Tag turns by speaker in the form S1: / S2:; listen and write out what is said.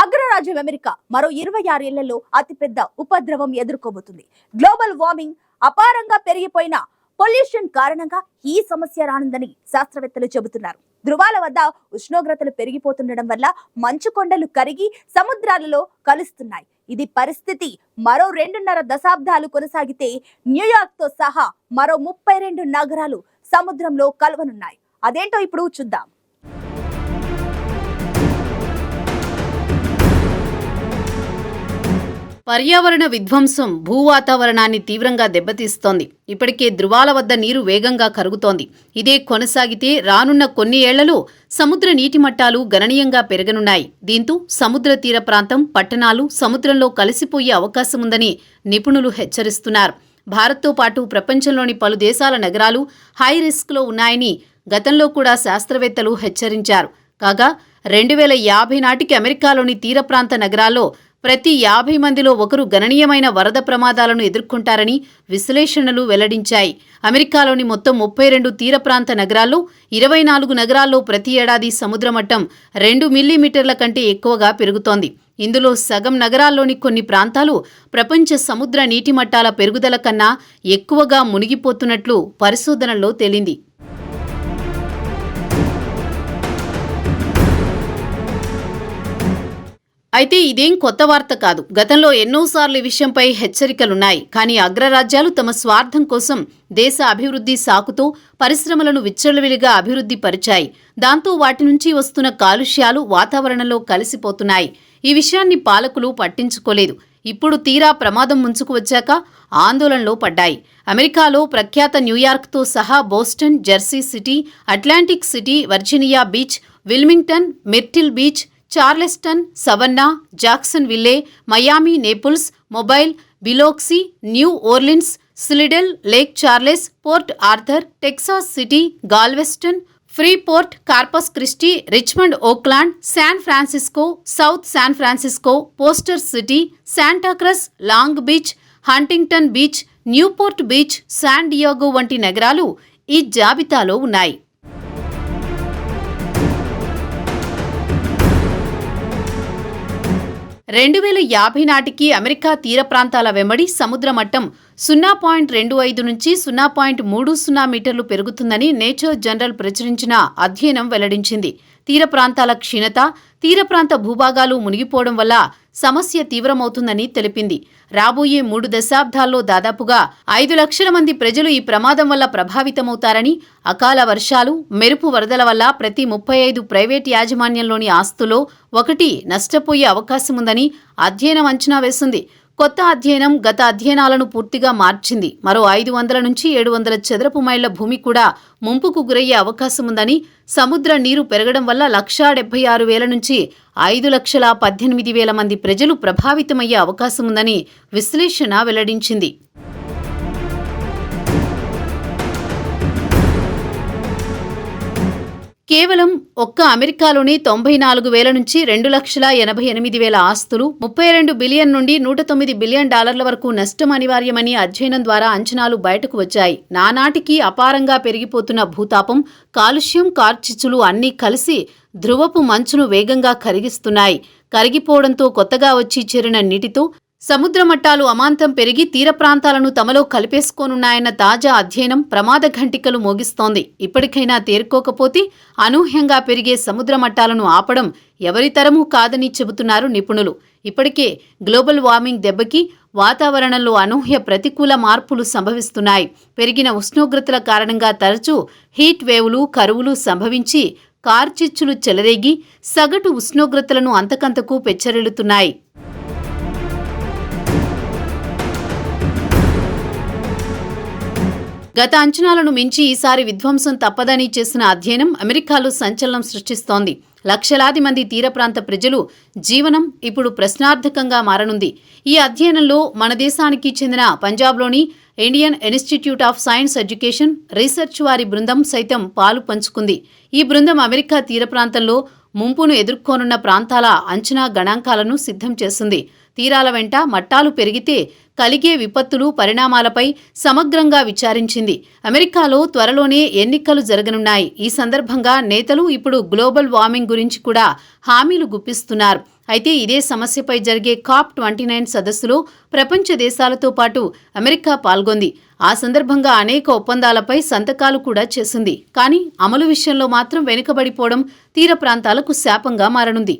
S1: అగ్రరాజ్యం అమెరికా మరో ఇరవై ఆరేళ్ళలో అతిపెద్ద ఉపద్రవం ఎదుర్కోబోతుంది. గ్లోబల్ వార్మింగ్ అపారంగా పెరిగిపోయిన పొల్యూషన్ కారణంగా ఈ సమస్య రానుందని శాస్త్రవేత్తలు చెబుతున్నారు. ధృవాల వద్ద ఉష్ణోగ్రతలు పెరిగిపోతుండడం వల్ల మంచు కొండలు కరిగి సముద్రాలలో కలుస్తున్నాయి. ఇది పరిస్థితి మరో రెండున్నర దశాబ్దాలు కొనసాగితే న్యూయార్క్తో సహా మరో ముప్పై రెండు నగరాలు సముద్రంలో కలవనున్నాయి. అదేంటో ఇప్పుడు చూద్దాం.
S2: పర్యావరణ విధ్వంసం భూ వాతావరణాన్ని తీవ్రంగా దెబ్బతీస్తోంది. ఇప్పటికే ధృవాల వద్ద నీరు వేగంగా కరుగుతోంది. ఇదే కొనసాగితే రానున్న కొన్ని ఏళ్ళలో సముద్ర నీటి మట్టాలు గణనీయంగా పెరగనున్నాయి. దీంతో సముద్ర తీర ప్రాంతం పట్టణాలు సముద్రంలో కలిసిపోయే అవకాశముందని నిపుణులు హెచ్చరిస్తున్నారు. భారత్తో పాటు ప్రపంచంలోని పలు దేశాల నగరాలు హై రిస్క్లో ఉన్నాయని గతంలో కూడా శాస్త్రవేత్తలు హెచ్చరించారు. కాగా రెండు వేల యాభై నాటికి అమెరికాలోని తీర ప్రాంత నగరాల్లో ప్రతి యాభై మందిలో ఒకరు గణనీయమైన వరద ప్రమాదాలను ఎదుర్కొంటారని విశ్లేషణలు వెల్లడించాయి. అమెరికాలోని మొత్తం ముప్పై రెండు తీర ప్రాంత నగరాల్లో ఇరవై నాలుగు నగరాల్లో ప్రతి ఏడాది సముద్ర మట్టం రెండు మిల్లీమీటర్ల కంటే ఎక్కువగా పెరుగుతోంది. ఇందులో సగం నగరాల్లోని కొన్ని ప్రాంతాలు ప్రపంచ సముద్ర నీటి మట్టాల పెరుగుదల కన్నా ఎక్కువగా మునిగిపోతున్నట్లు పరిశోధనల్లో తేలింది. అయితే ఇదేం కొత్త వార్త కాదు. గతంలో ఎన్నోసార్లు ఈ విషయంపై హెచ్చరికలున్నాయి. కానీ అగ్రరాజ్యాలు తమ స్వార్థం కోసం దేశ అభివృద్ధి సాకుతో పరిశ్రమలను విచ్చలవిడిగా అభివృద్ధి పరిచాయి. దాంతో వాటి నుంచి వస్తున్న కాలుష్యాలు వాతావరణంలో కలిసిపోతున్నాయి. ఈ విషయాన్ని పాలకులు పట్టించుకోలేదు. ఇప్పుడు తీరా ప్రమాదం ముంచుకు వచ్చాక ఆందోళనలో పడ్డాయి. అమెరికాలో ప్రఖ్యాత న్యూయార్క్తో సహా Boston Jersey City Atlantic City Virginia Beach Wilmington Myrtle Beach Charleston Savannah Jacksonville Miami Naples Mobile Biloxi New Orleans Slidell Lake Charles Port Arthur Texas City Galveston Freeport Corpus Christi Richmond Oakland San Francisco South San Francisco Foster City Santa Cruz Long Beach Huntington Beach Newport Beach San Diego వంటి నగరాలు ఈ జాబితాలో ఉన్నాయి. రెండు వేల యాభై నాటికి America తీర ప్రాంతాల వెంబడి సముద్ర మట్టం సున్నా పాయింట్ రెండు ఐదు నుంచి సున్నా పాయింట్ మూడు సున్నా మీటర్లు పెరుగుతుందని నేచర్ జనరల్ ప్రచురించిన అధ్యయనం వెల్లడించింది. తీర ప్రాంతాల క్షీణత తీర ప్రాంత భూభాగాలు మునిగిపోవడం వల్ల సమస్య తీవ్రమవుతుందని తెలిపింది. రాబోయే మూడు దశాబ్దాల్లో దాదాపుగా ఐదు లక్షల మంది ప్రజలు ఈ ప్రమాదం వల్ల ప్రభావితమవుతారని అకాల వర్షాలు మెరుపు వరదల వల్ల ప్రతి ముప్పై ఐదు ప్రైవేట్ యాజమాన్యంలోని ఆస్తులో ఒకటి నష్టపోయే అవకాశముందని అధ్యయనం అంచనా వేసింది. కొత్త అధ్యయనం గత అధ్యయనాలను పూర్తిగా మార్చింది. మరో ఐదు వందల నుంచి ఏడు వందల చదరపు మైళ్ళ భూమి కూడా ముంపుకు గురయ్యే అవకాశముందని సముద్ర నీరు పెరగడం వల్ల లక్షా డెబ్బై ఆరు వేల నుంచి ఐదు లక్షల పద్దెనిమిది వేల మంది ప్రజలు ప్రభావితమయ్యే అవకాశముందని విశ్లేషణ వెల్లడించింది. కేవలం ఒక్క అమెరికాలోని తొంభై నాలుగు వేల నుంచి రెండు లక్షల ఎనభై ఎనిమిది వేల ఆస్తులు ముప్పై రెండు బిలియన్ నుండి నూట తొమ్మిది బిలియన్ డాలర్ల వరకు నష్టం అనివార్యమని అధ్యయనం ద్వారా అంచనాలు బయటకు వచ్చాయి. నానాటికి అపారంగా పెరిగిపోతున్న భూతాపం కాలుష్యం కార్చిచ్చులు అన్నీ కలిసి ధ్రువపు మంచును వేగంగా కరిగిస్తున్నాయి. కరిగిపోవడంతో కొత్తగా వచ్చి చేరిన నీటితో సముద్ర మట్టాలు అమాంతం పెరిగి తీర ప్రాంతాలను తమలో కలిపేసుకోనున్నాయన్న తాజా అధ్యయనం ప్రమాద ఘంటికలు మోగిస్తోంది. ఇప్పటికైనా తేరుకోకపోతే అనూహ్యంగా పెరిగే సముద్ర మట్టాలను ఆపడం ఎవరితరమూ కాదని చెబుతున్నారు నిపుణులు. ఇప్పటికే గ్లోబల్ వార్మింగ్ దెబ్బకి వాతావరణంలో అనూహ్య ప్రతికూల మార్పులు సంభవిస్తున్నాయి. పెరిగిన ఉష్ణోగ్రతల కారణంగా తరచూ హీట్ వేవులు కరువులు సంభవించి కార్చిచ్చులు చెలరేగి సగటు ఉష్ణోగ్రతలను అంతకంతకు పెచ్చరిల్లుతున్నాయి. గత అంచనాలను మించి ఈసారి విధ్వంసం తప్పదని చేసిన అధ్యయనం అమెరికాలో సంచలనం సృష్టిస్తోంది. లక్షలాది మంది తీర ప్రాంత ప్రజలు జీవనం ఇప్పుడు ప్రశ్నార్థకంగా మారనుంది. ఈ అధ్యయనంలో మన దేశానికి చెందిన పంజాబ్లోని Indian institute of science education research వారి బృందం సైతం పాలు పంచుకుంది. ఈ బృందం అమెరికా తీర ప్రాంతంలో ముంపును ఎదుర్కోనున్న ప్రాంతాల అంచనా గణాంకాలను సిద్ధం చేసింది తీరాల వెంట మట్టాలు పెరిగితే కలిగే విపత్తులు పరిణామాలపై సమగ్రంగా విచారించింది. అమెరికాలో త్వరలోనే ఎన్నికలు జరగనున్నాయి. ఈ సందర్భంగా నేతలు ఇప్పుడు గ్లోబల్ వార్మింగ్ గురించి కూడా హామీలు గుప్పిస్తున్నారు. అయితే ఇదే సమస్యపై జరిగే కాప్ ట్వంటీ నైన్ సదస్సులో ప్రపంచ దేశాలతో పాటు అమెరికా పాల్గొంది. ఆ సందర్భంగా అనేక ఒప్పందాలపై సంతకాలు కూడా చేసింది. కానీ అమలు విషయంలో మాత్రం వెనుకబడిపోవడం తీర ప్రాంతాలకు శాపంగా మారనుంది.